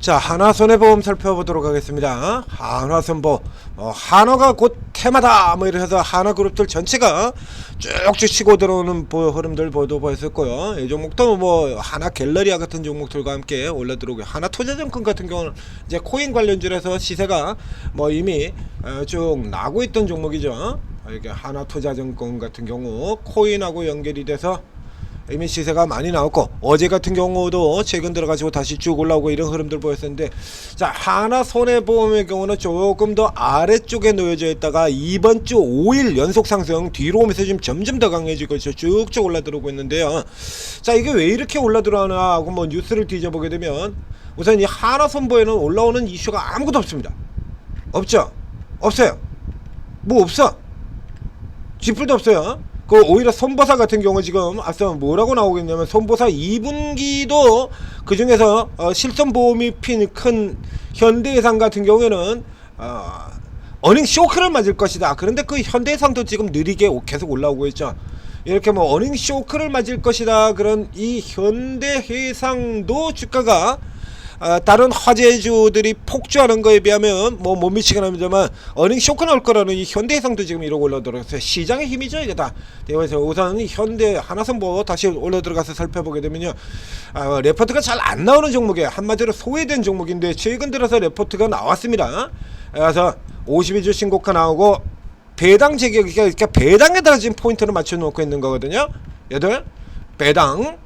자 한화손해보험 살펴보도록 하겠습니다. 한화손보 어, 한화가 곧 테마다 뭐 이래서 한화그룹들 전체가 쭉쭉 치고 들어오는 보, 흐름들 보도 보였었고요. 이 종목도 뭐 하나 갤러리아 같은 종목들과 함께 올라 들어오고 하나 투자증권 같은 경우는 이제 코인 관련주에서 시세가 뭐 이미 어, 쭉 나고 있던 종목이죠. 어, 이게 하나 투자증권 같은 경우 코인하고 연결이 돼서 이미 시세가 많이 나왔고 어제 같은 경우도 최근 들어가지고 다시 쭉 올라오고 이런 흐름들 보였었는데 자 하나 손해보험의 경우는 조금 더 아래쪽에 놓여져 있다가 이번 주 5일 연속 상승 뒤로 오면서 지금 점점 더 강해지고 있어 쭉쭉 올라 들어오고 있는데요. 자 이게 왜 이렇게 올라 들어가나 하고 뭐 뉴스를 뒤져보게 되면 우선 이 하나 선보에는 올라오는 이슈가 아무것도 없습니다. 없죠? 없어요. 뭐 없어? 쥐뿔도 없어요. 그 오히려 손보사 같은 경우 지금 앞서 뭐라고 나오고 있냐면 손보사 2분기도 그 중에서 어, 실손 보험이 핀 큰 현대해상 같은 경우에는 어, 어닝 쇼크를 맞을 것이다. 그런데 그 현대해상도 지금 느리게 오- 계속 올라오고 있죠. 이렇게 뭐 어닝 쇼크를 맞을 것이다. 그런 이 현대해상도 주가가 아, 다른 화재주들이 폭주하는 거에 비하면 뭐 못 미치긴 합니다만 어닝 쇼크 나올 거라는 이 현대해상도 지금 이러고 올라들어갔어요 시장의 힘이죠 이게 다. 그래서 우선 이 현대 하나선보 다시 올라 들어가서 살펴보게 되면요. 아, 레포트가 잘 안 나오는 종목이에요 한마디로 소외된 종목인데 최근 들어서 레포트가 나왔습니다. 그래서 52주 신고가 나오고 배당 제격이 그러니까 배당에다가 지금 포인트를 맞춰 놓고 있는 거거든요. 얘들 배당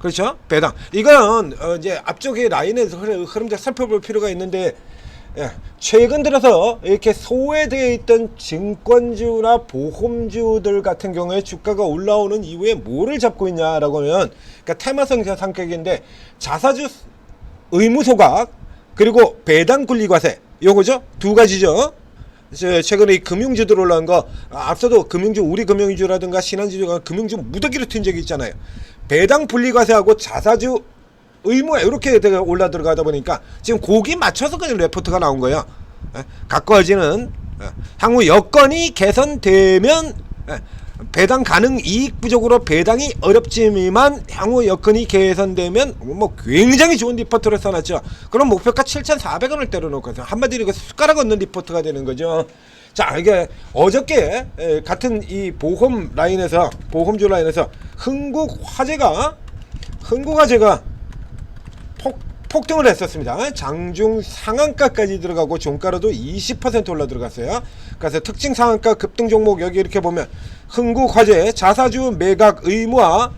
그렇죠? 배당. 이건 어, 이제 앞쪽에 라인에서 흐름- 흐름들 살펴볼 필요가 있는데 예, 최근 들어서 이렇게 소외되어 있던 증권주나 보험주들 같은 경우에 주가가 올라오는 이후에 뭐를 잡고 있냐라고 하면 그러니까 테마성 상격인데 자사주 의무소각 그리고 배당 분리과세. 요거죠? 두 가지죠? 제- 최근에 이 금융주들 올라온 거 아, 앞서도 금융주 우리 금융주라든가 신한주가 금융주 무더기로 튄 적이 있잖아요 배당 분리과세하고 자사주 의무 이렇게 올라 들어가다 보니까 지금 거기 맞춰서 그냥 레포트가 나온 거예요 예, 가까워지는 예, 향후 여건이 개선되면 예, 배당 가능 이익 부족으로 배당이 어렵지만 향후 여건이 개선되면 뭐 굉장히 좋은 리포트를 써놨죠. 그럼 목표가 7,400원을 때려놓고서 한마디로 숟가락 얹는 리포트가 되는 거죠. 자 이게 어저께 에, 같은 이 보험 라인에서 보험주 라인에서 흥국 화재가 흥국 화재가 폭, 폭등을 했었습니다. 장중 상한가까지 들어가고 종가로도 20% 올라 들어갔어요. 그래서 특징 상한가 급등 종목 여기 이렇게 보면 흥국 화재 자사주 매각 의무화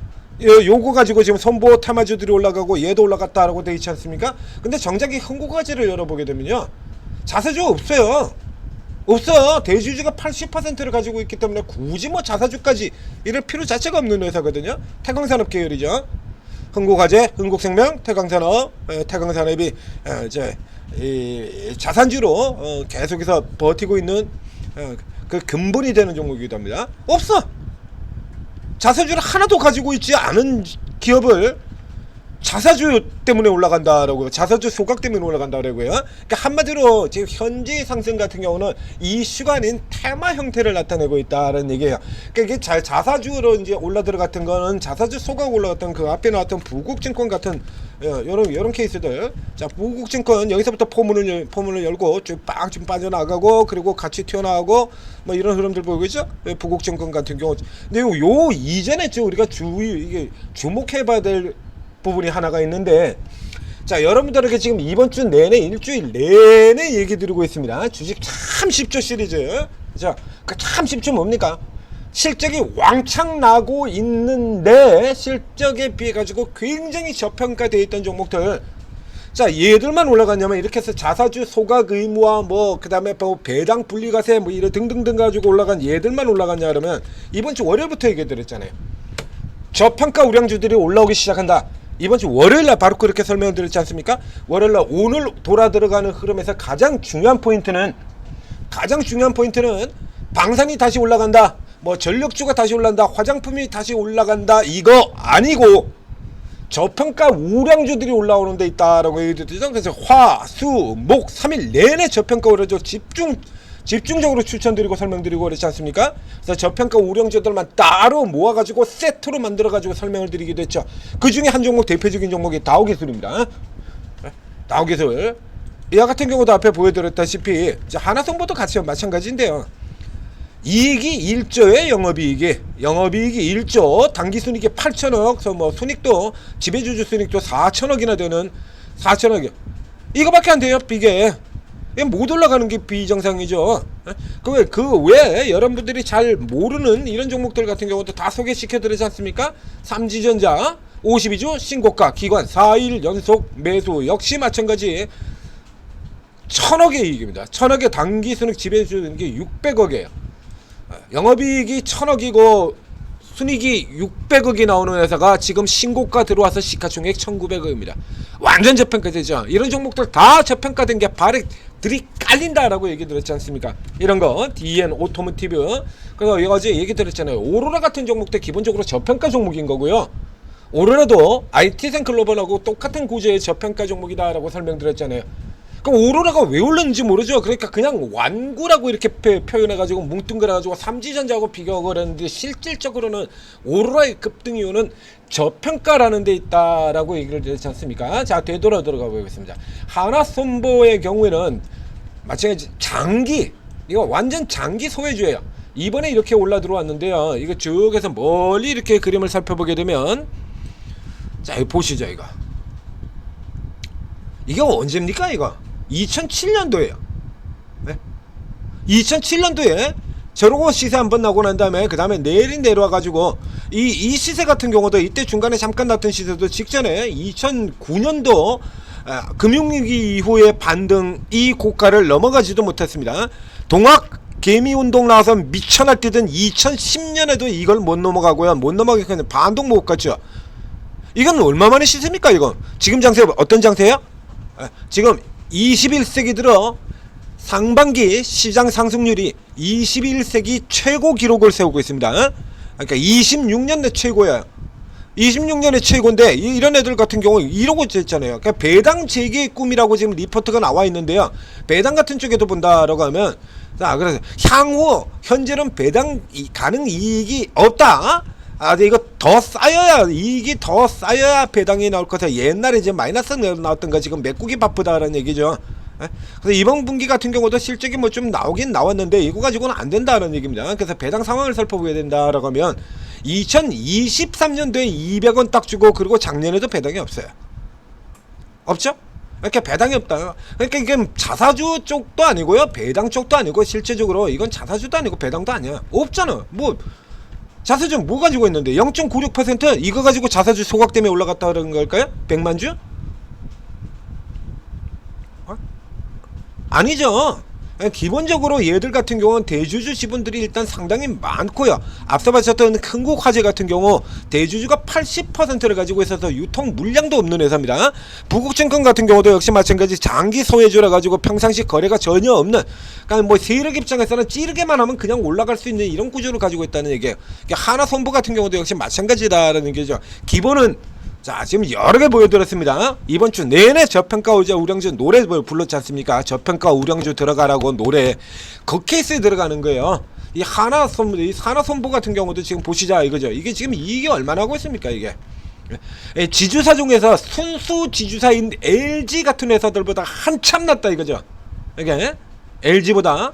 요- 요거 가지고 지금 선보 테마주들이 올라가고 얘도 올라갔다라고 돼 있지 않습니까? 근데 정작 이 흥국 화재를 열어보게 되면요 자사주 없어요. 없어 대주주가 80%를 가지고 있기 때문에 굳이 뭐 자사주까지 이럴 필요 자체가 없는 회사거든요 태광산업 계열이죠 흥국화재, 흥국생명, 태광산업, 에, 태광산업이 에, 이제 이 자산주로 어, 계속해서 버티고 있는 어, 그 근본이 되는 종목이기도 합니다. 없어. 자사주를 하나도 가지고 있지 않은 기업을 자사주 때문에 올라간다라고 자사주 소각 때문에 올라간다라고요. 그러니까 한마디로 지금 현재 상승 같은 경우는 이슈가 아닌 테마 형태를 나타내고 있다라는 얘기예요. 그러니까 이게 자, 자사주로 이제 올라 들어갔던 거는 자사주 소각 올라갔던 그 앞에 나왔던 부국증권 같은 이런 이런 케이스들. 자 부국증권 여기서부터 포문을 열- 포문을 열고 쭉빡좀 빠져나가고 그리고 같이 튀어나오고 뭐 이런 흐름들 보이고 있죠. 예, 부국증권 같은 경우. 근데 요, 요 이전에 좀 우리가 주의 이게 주목해봐야 될 부분이 하나가 있는데 자 여러분들에게 지금 이번 주 내내 일주일 내내 얘기 드리고 있습니다. 주식 참 쉽죠 시리즈. 자그참 쉽죠 뭡니까? 실적이 왕창 나고 있는데 실적에 비해 가지고 굉장히 저평가되어 있던 종목들. 자 얘들만 올라갔냐면 이렇게 해서 자사주 소각 의무화 뭐 그 다음에 뭐 배당 분리과세 뭐 이런 등등등 가지고 올라간 얘들만 올라갔냐 그러면 이번 주 월요일부터 얘기 드렸잖아요. 저평가 우량주들이 올라오기 시작한다. 이번 주 월요일 날 바로 그렇게 설명을 드렸지 않습니까? 월요일 날 오늘 돌아 들어가는 흐름에서 가장 중요한 포인트는 가장 중요한 포인트는 방산이 다시 올라간다. 뭐 전력주가 다시 올라간다. 화장품이 다시 올라간다. 이거 아니고 저평가 우량주들이 올라오는 데 있다라고 얘기드리죠. 그래서 화, 수, 목 3일 내내 저평가 우량주 집중 집중적으로 추천드리고 설명드리고 그렇지 않습니까? 그래서 저평가 우량주들만 따로 모아가지고 세트로 만들어가지고 설명을 드리기도 했죠. 그 중에 한 종목 대표적인 종목이 다우기술입니다. 나오기술 이와 같은 경우도 앞에 보여드렸다시피 하나성보도 같이 마찬가지인데요. 이익이 1조의 영업이익이 영업이익이 1조 당기순이익이 8천억 그래서 뭐 순익도 지배주주 순익도 4천억이나 되는 4천억이요 이거밖에 안 돼요 이게 못 올라가는 게 비정상이죠. 그왜그왜 여러분들이 잘 모르는 이런 종목들 같은 경우도 다 소개시켜 드리지 않습니까? 삼지전자 52주 신고가 기관 4일 연속 매수 역시 마찬가지. 천억의 이익입니다. 천억의 당기순익 지배주는 게 600억이에요. 영업이익이 천억이고 순익이 600억이 나오는 회사가 지금 신고가 들어와서 시가총액 1900억입니다. 완전 저평가되죠. 이런 종목들 다 저평가된 게 발에 들이 깔린다라고 얘기 드렸지 않습니까? 이런 거 DN 오토모티브 그래서 어제 얘기 드렸잖아요. 오로라 같은 종목들 기본적으로 저평가 종목인 거고요. 오로라도 IT생 글로벌하고 똑같은 구조의 저평가 종목이다라고 설명드렸잖아요. 그럼 오로라가 왜 올랐는지 모르죠. 그러니까 그냥 완구라고 이렇게 표, 현해가지고 뭉뚱그려가지고 삼지전자하고 비교를 했는데 실질적으로는 오로라의 급등 이유는 저평가라는 데 있다라고 얘기를 드렸지 않습니까? 자 되돌아 들어가 보겠습니다. 하나손보의 경우에는 마찬가지 장기 이거 완전 장기 소외주예요. 이번에 이렇게 올라 들어왔는데요. 이거 쭉해서 멀리 이렇게 그림을 살펴보게 되면 자 이거 보시죠 이거 이게 언제입니까 이거 2007년도에요. 네? 2007년도에 저러고 시세 한 번 나고 난 다음에 그 다음에 내린 내려와 가지고 이, 이 시세 같은 경우도 이때 중간에 잠깐 났던 시세도 직전에 2009년도 아, 금융위기 이후의 반등 이 고가를 넘어가지도 못했습니다. 동학 개미 운동 나와서 미쳐날 뛰던 2010년에도 이걸 못 넘어가고요. 못 넘어가기 그냥 반동 못 갔죠. 이건 얼마만의 시세입니까 이건? 지금 장세 어떤 장세예요? 아, 지금 21세기 들어 상반기 시장 상승률이 21세기 최고 기록을 세우고 있습니다. 그러니까 26년 내 최고야. 26년의 최고인데 이- 이런 애들 같은 경우 이러고 있잖아요. 그러니까 배당 재개의 꿈이라고 지금 리포트가 나와 있는데요. 배당 같은 쪽에도 본다라고 하면 자 그래서 향후 현재는 배당 이- 가능 이익이 없다. 아, 이거 더 쌓여야 이익이 더 쌓여야 배당이 나올 것이야. 옛날에 이제 마이너스 나왔던 거 지금 메꾸기 바쁘다라는 얘기죠. 예? 그래서 이번 분기 같은 경우도 실적이 뭐 좀 나오긴 나왔는데 이거 가지고는 안 된다는 얘기입니다. 그래서 배당 상황을 살펴보게 된다라고 하면 2023년도에 200원 딱 주고 그리고 작년에도 배당이 없어요. 없죠? 이렇게 배당이 없다. 그러니까 이게 자사주 쪽도 아니고요. 배당 쪽도 아니고 실제적으로 이건 자사주도 아니고 배당도 아니야. 없잖아. 뭐 자사주 뭐 가지고 있는데 0.96% 이거 가지고 자사주 소각 때문에 올라갔다 그런 걸까요? 100만 주? 어? 아니죠. 기본적으로 얘들 같은 경우는 대주주 지분들이 일단 상당히 많고요. 앞서 봤었던 큰곡 화재 같은 경우 대주주가 80%를 가지고 있어서 유통 물량도 없는 회사입니다. 부국증권 같은 경우도 역시 마찬가지 장기 소외주라 가지고 평상시 거래가 전혀 없는 그러니까 뭐 세력 입장에서는 찌르게만 하면 그냥 올라갈 수 있는 이런 구조를 가지고 있다는 얘기예요. 그러니까 하나 손보 같은 경우도 역시 마찬가지다라는 얘기죠. 기본은 자 지금 여러 개 보여드렸습니다. 이번 주 내내 저평가 우자 우량주 노래 뭐 불렀지 않습니까? 저평가 우량주 들어가라고 노래 그 케이스에 들어가는 거예요. 이 하나 선보 이 하나 선보 같은 경우도 지금 보시자 이거죠. 이게 지금 이익이 얼마나 하고 있습니까 이게? 예, 지주사 중에서 순수 지주사인 LG 같은 회사들보다 한참 낫다 이거죠. 이게 LG보다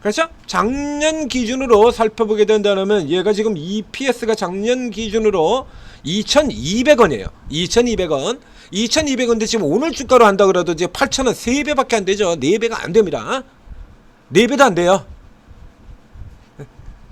그렇죠? 작년 기준으로 살펴보게 된다면 얘가 지금 EPS가 작년 기준으로 2,200원이에요. 2,200원. 2,200원인데 지금 오늘 주가로 한다 그래도 이제 8,000원 3배밖에 안 되죠. 4배가 안 됩니다. 4배도 안 돼요.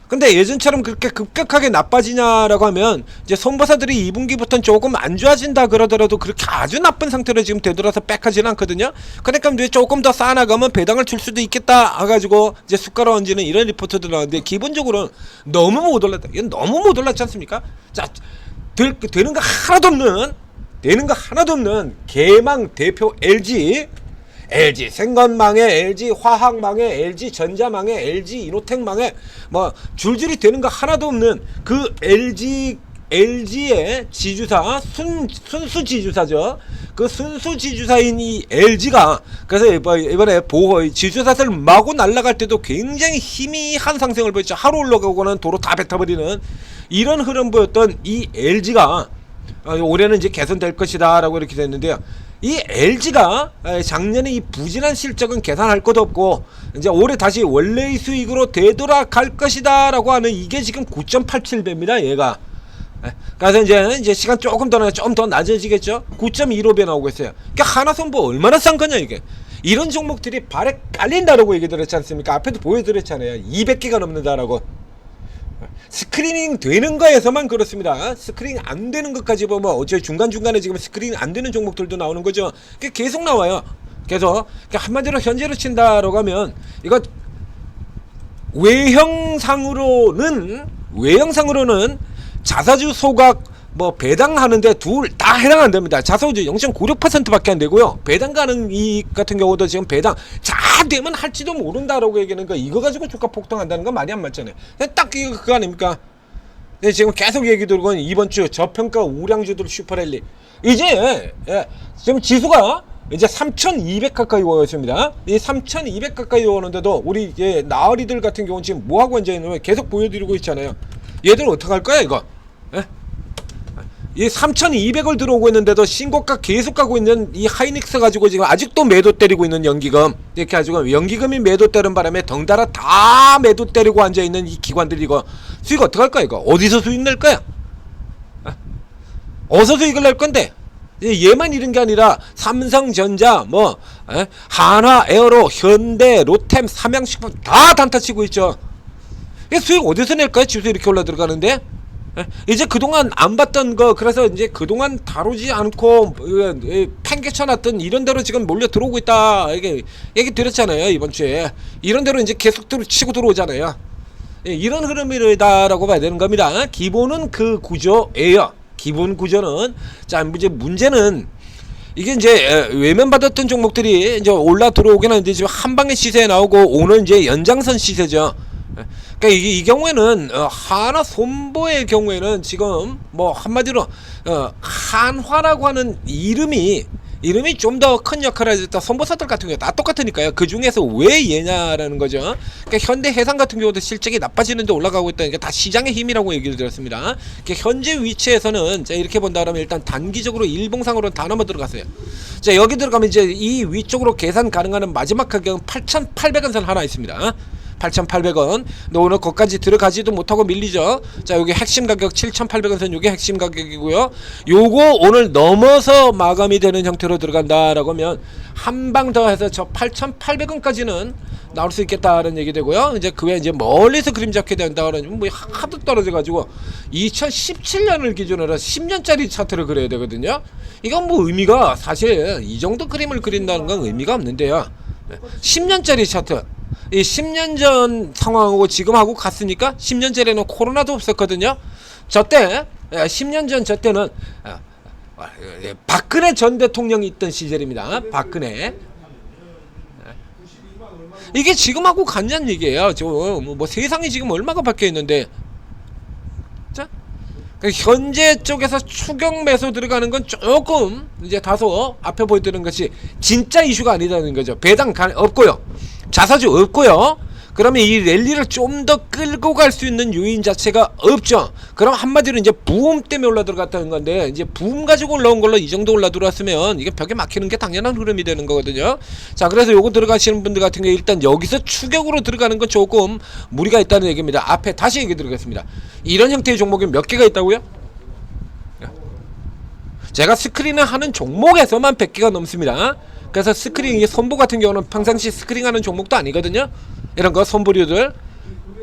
근데 예전처럼 그렇게 급격하게 나빠지냐라고 하면 이제 손보사들이 2분기부터는 조금 안 좋아진다 그러더라도 그렇게 아주 나쁜 상태로 지금 되돌아서 빽하지는 않거든요. 그러니까 이제 조금 더 쌓아나가면 배당을 줄 수도 있겠다 해가지고 이제 숟가락 얹는 이런 리포트도 나왔는데 기본적으로 너무 못 올랐다. 이건 너무 못 올랐지 않습니까? 자, 될, 되는 거 하나도 없는 되는 거 하나도 없는 개망 대표 LG LG 생건망에 LG 화학망에 LG 전자망에 LG 이노텍망에 뭐 줄줄이 되는 거 하나도 없는 그 LG LG의 지주사 순 순수 지주사죠. 그 순수 지주사인 이 LG가 그래서 이번- 이번에 보호 지주사를 마구 날아갈 때도 굉장히 희미한 상승을 보였죠. 하루 올라가고는 도로 다 뱉어버리는 이런 흐름 보였던 이 LG가 어, 올해는 이제 개선될 것이다라고 이렇게 됐는데요. 이 LG가 작년에 이 부진한 실적은 계산할 것도 없고 이제 올해 다시 원래의 수익으로 되돌아갈 것이다라고 하는 이게 지금 9.87배입니다. 얘가. 예, 그래서 이제 이제 시간 조금 더 좀더 낮아지겠죠. 9.15배 나오고 있어요. 그러니까 하나선보 얼마나 싼 거냐 이게. 이런 종목들이 발에 깔린다라고 얘기 드렸지 않습니까? 앞에도 보여드렸잖아요. 200개가 넘는다라고. 스크리닝 되는 거에서만 그렇습니다. 스크리닝 안 되는 것까지 보면 어째 중간 중간에 지금 스크리닝 안 되는 종목들도 나오는 거죠. 계속 나와요. 계속 그러니까 한마디로 현재로 친다라고 하면 이거 외형상으로는 외형상으로는 자사주 소각 뭐 배당하는데 둘 다 해당 안 됩니다. 자사주 0.96%밖에 안 되고요. 배당 가능 이익 같은 경우도 지금 배당 잘 되면 할지도 모른다라고 얘기하는 거 이거 가지고 주가 폭등한다는 건 말이 안 맞잖아요. 딱 이거 그거 아닙니까? 네, 지금 계속 얘기 들고 있는 이번 주 저평가 우량주들 슈퍼랠리 이제 예, 지금 지수가 이제 3,200 가까이 오였습니다. 이 3,200 가까이 오는데도 우리 예, 나으리들 같은 경우는 지금 뭐 하고 앉아 있는 계속 보여드리고 있잖아요. 얘들 어떡 할 거야 이거? 예? 이 3,200을 들어오고 있는데도 신고가 계속 가고 있는 이 하이닉스 가지고 지금 아직도 매도 때리고 있는 연기금 이렇게 가지고 연기금이 매도 때는 바람에 덩달아 다 매도 때리고 앉아 있는 이 기관들 이거 수익 어떡 할 거야 이거 어디서 수익 낼 거야? 아, 어디서 수익을 낼 건데? 이 얘만 잃은 게 아니라 삼성전자 뭐 에? 한화 에어로 현대 로템 삼양식품 다 단타치고 있죠. 이 수익 어디서 낼까요? 지수 이렇게 올라 들어가는데 예? 이제 그동안 안 봤던 거 그래서 이제 그동안 다루지 않고 팽개쳐놨던 이런 대로 지금 몰려 들어오고 있다. 이게 얘기 드렸잖아요 이번 주에. 이런 대로 이제 계속 치고 들어오잖아요. 예, 이런 흐름이다라고 봐야 되는 겁니다. 기본은 그 구조예요 기본 구조는 자 이제 문제는 이게 이제 외면 받았던 종목들이 이제 올라 들어오긴 하는데 지금 한 방에 시세 나오고 오늘 이제 연장선 시세죠. 그러니까 이, 이 경우에는 어, 하나 손보의 경우에는 지금 뭐 한마디로 어, 한화라고 하는 이름이 이름이 좀 더 큰 역할을 했다 선보사들 같은 경우 다 똑같으니까요. 그 중에서 왜 얘냐라는 거죠. 그러니까 현대 해상 같은 경우도 실적이 나빠지는데 올라가고 있다는 게 다 시장의 힘이라고 얘기를 드렸습니다. 그러니까 현재 위치에서는 자 이렇게 본다 그러면 일단 단기적으로 일봉상으로는 다 넘어 들어갔어요. 자 여기 들어가면 이제 이 위쪽으로 계산 가능한 마지막 가격은 8,800원 선 하나 있습니다 8,800원. 근데 오늘 거기까지 들어가지도 못하고 밀리죠. 자, 여기 핵심 가격 7,800원 선 요게 핵심 가격이고요. 요거 오늘 넘어서 마감이 되는 형태로 들어간다라고 하면 한 방 더 해서 저 8,800원까지는 나올 수 있겠다는 얘기 되고요. 이제 그 외에 이제 멀리서 그림 잡게 된다 그러면 뭐 하도 떨어져 가지고 2017년을 기준으로 10년짜리 차트를 그려야 되거든요. 이건 뭐 의미가 사실 이 정도 그림을 그린다는 건 의미가 없는데요. 10년짜리 차트 이 10년 전 상황하고 지금하고 같으니까 10년 전에는 코로나도 없었거든요. 저때 10년 전 저 때는 아, 아, 예, 박근혜 전 대통령이 있던 시절입니다. 박근혜. 이게 지금하고 같냐는 얘기예요. 지금 뭐 세상이 지금 얼마가 바뀌어 있는데. 자, 그 현재 쪽에서 추경 매수 들어가는 건 조금 이제 다소 앞에 보여드리는 것이 진짜 이슈가 아니다는 거죠. 배당 가, 없고요. 자사주 없고요. 그러면 이 랠리를 좀 더 끌고 갈 수 있는 요인 자체가 없죠. 그럼 한마디로 이제 부음 때문에 올라 들어갔다는 건데 이제 부음 가지고 올라온 걸로 이 정도 올라 들어왔으면 이게 벽에 막히는 게 당연한 흐름이 되는 거거든요. 자, 그래서 요거 들어가시는 분들 같은 경우 일단 여기서 추격으로 들어가는 건 조금 무리가 있다는 얘기입니다. 앞에 다시 얘기 드리겠습니다. 이런 형태의 종목이 몇 개가 있다고요? 제가 스크린을 하는 종목에서만 100개가 넘습니다. 그래서 스크린 이 선보 같은 경우는 평상시 스크린하는 종목도 아니거든요. 이런 거 선보류들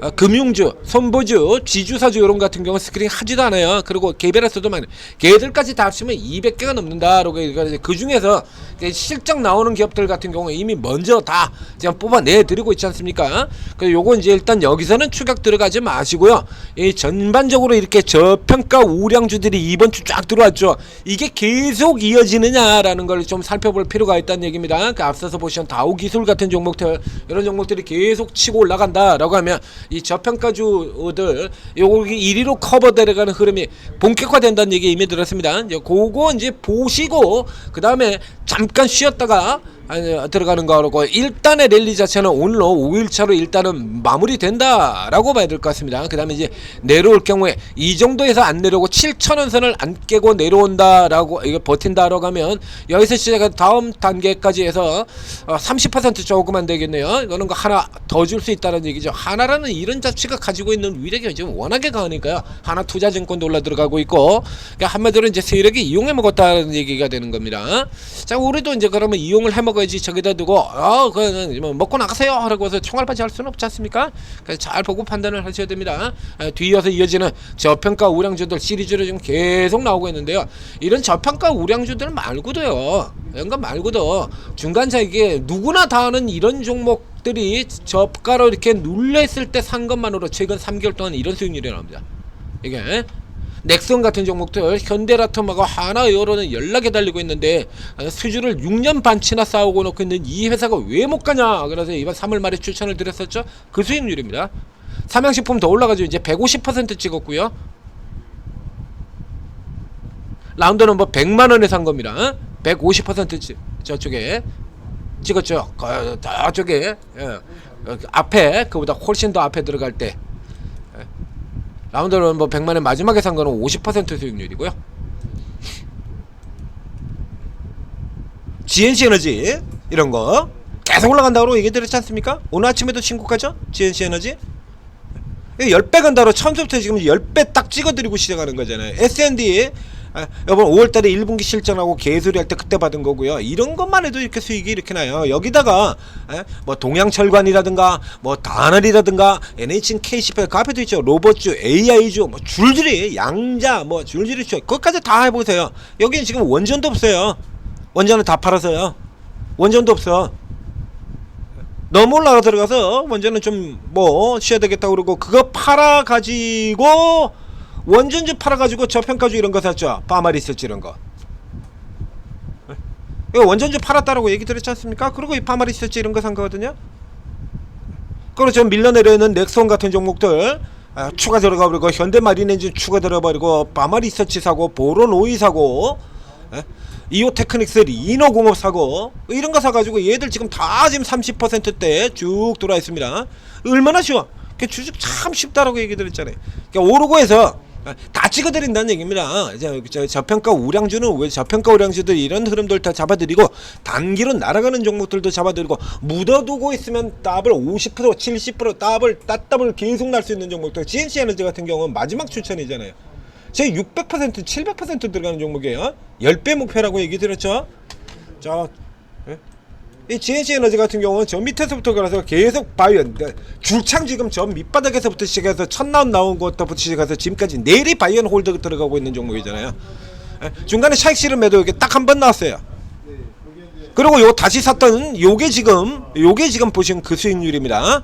어, 금융주, 선보주, 지주사주 이런 같은 경우 스크린 하지도 않아요. 그리고 개별에서도 많아요. 걔들까지 다 합치면 200개가 넘는다라고 그 중에서 실적 나오는 기업들 같은 경우 이미 먼저 다 그냥 뽑아내 드리고 있지 않습니까? 그 요거 이제 일단 여기서는 추격 들어가지 마시고요. 이 전반적으로 이렇게 저평가 우량주들이 이번 주 쫙 들어왔죠. 이게 계속 이어지느냐라는 걸 좀 살펴볼 필요가 있다는 얘기입니다. 그 앞서서 보신 다우 기술 같은 종목들 이런 종목들이 계속 치고 올라간다라고 하면 이 저평가주들 여기 1위로 커버되어가는 흐름이 본격화된다는 얘기 이미 들었습니다. 이제 그거 이제 보시고 그 다음에 잠깐 쉬었다가 아니, 들어가는 거고 일단의 랠리 자체는 오늘로 5일차로 일단은 마무리된다라고 봐야 될 것 같습니다. 그 다음에 이제 내려올 경우에 이 정도에서 안 내려오고 7천원 선을 안 깨고 내려온다라고 이거 버틴다라고 하면 여기서 시작한 다음 단계까지 해서 어, 30% 조금 안 되겠네요. 이거는 거 하나 더 줄 수 있다는 얘기죠. 하나라는 이런 자체가 가지고 있는 위력이 지금 워낙에 강하니까요. 하나 투자증권도 올라 들어가고 있고 그러니까 한마디로 이제 세력이 이용해 먹었다는 얘기가 되는 겁니다. 자 우리도 이제 그러면 이용을 해 먹어야 지 저기다 두고 어 그냥 뭐 먹고 나가세요 하라고 해서 총알바지 할 수는 없지 않습니까? 그래서 잘 보고 판단을 하셔야 됩니다. 에, 뒤이어서 이어지는 저평가 우량주들 시리즈로 지금 계속 나오고 있는데요. 이런 저평가 우량주들 말고도요. 이런 거 말고도 중간자 이게 누구나 다 아는 이런 종목들이 저가로 이렇게 눌렸을 때 산 것만으로 최근 3개월 동안 이런 수익률이 나옵니다. 이게 넥슨 같은 종목들 현대라톰하고 하나 여로는 연락에 달리고 있는데 아, 수주를 6년 반치나 싸우고 놓고 있는 이 회사가 왜 못 가냐? 그래서 이번 3월 말에 추천을 드렸었죠. 그 수익률입니다. 삼양식품 더 올라가지고 이제 150% 찍었고요. 라운드 넘버 100만원에 산 겁니다. 150% ci- 저쪽에 찍었죠. 그, 저쪽에 예. 여기 앞에 그보다 훨씬 더 앞에 들어갈 때 라운드는 뭐 100만원 마지막에 산 거는 50% 수익률이고요. GNC 에너지 이런 거 계속 올라간다고 얘기 드렸지 않습니까? 오늘 아침에도 신고가죠? GNC 에너지 10배 간다로 처음부터 지금 10배 딱 찍어드리고 시작하는 거잖아요. S&D 아, 이번 5월달에 1분기 실전하고 개소리 할 때 그때 받은 거고요. 이런 것만 해도 이렇게 수익이 이렇게 나요. 여기다가 에? 뭐 동양철관이라든가 뭐 다널이라든가 NHN K18 그 앞에도 있죠. 로봇주, AI주 뭐 줄줄이 양자 뭐 줄줄이 죠 그것까지 다 해보세요. 여기는 지금 원전도 없어요. 원전은 다 팔아서요. 원전도 없어. 너무 올라가 들어가서 원전은 좀 뭐 쉬어야 되겠다 그러고 그거 팔아 가지고 원전주 팔아 가지고 저평가주 이런 거 샀죠 파마리스치 이런 거 이거 원전주 팔았다라고 얘기 드렸지 않습니까 그리고 이 파마리스치 이런 거 산 거거든요 그리고 좀 밀려내려는 넥슨 같은 종목들 아, 추가 들어가 버리고 현대마린엔진 추가 들어버리고 파마리서치 사고 보론오이 사고 예? 이오테크닉스 리노공업 사고 이런 거 사가지고 얘들 지금 다 지금 30%대 쭉 돌아 있습니다. 얼마나 쉬워? 그 주식 참 쉽다라고 얘기 드렸잖아요. 그러니까 오르고 해서 다 찍어드린다는 얘기입니다. 저평가 우량주는 왜 저평가 우량주들 이런 흐름들 다 잡아드리고 단기로 날아가는 종목들도 잡아드리고 묻어두고 있으면 더블 50% 70% 더블 따더블 계속 날 수 있는 종목들 GNC 에너지 같은 경우는 마지막 추천이잖아요. 제 600% 700% 들어가는 종목이에요. 10배 목표라고 얘기 드렸죠. 자, 예? 이 GNC 에너지 같은 경우는 저 밑에서부터 가서 계속 바이오 그러니까 줄창 지금 저 밑바닥에서부터 시작해서 첫라운 나온 것부터 시작해서 지금까지 내리 바이오 홀드 들어가고 있는 종목이잖아요. 예? 중간에 차익 실험에도 이게 딱 한 번 나왔어요. 그리고 요 다시 샀던 요게 지금 요게 지금 보시면 그 수익률입니다.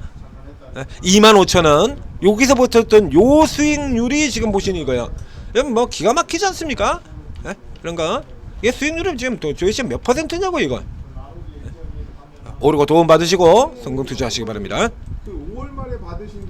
25,000원 여기서부터 했던 요 수익률이 지금 보시는 이거예요. 이건 뭐 기가 막히지 않습니까? 예? 거 이게 수익률은 지금 도대체 몇 퍼센트냐고 이거. 오르고 도움 받으시고 성공 투자하시기 바랍니다. 그 5월 말에 받으신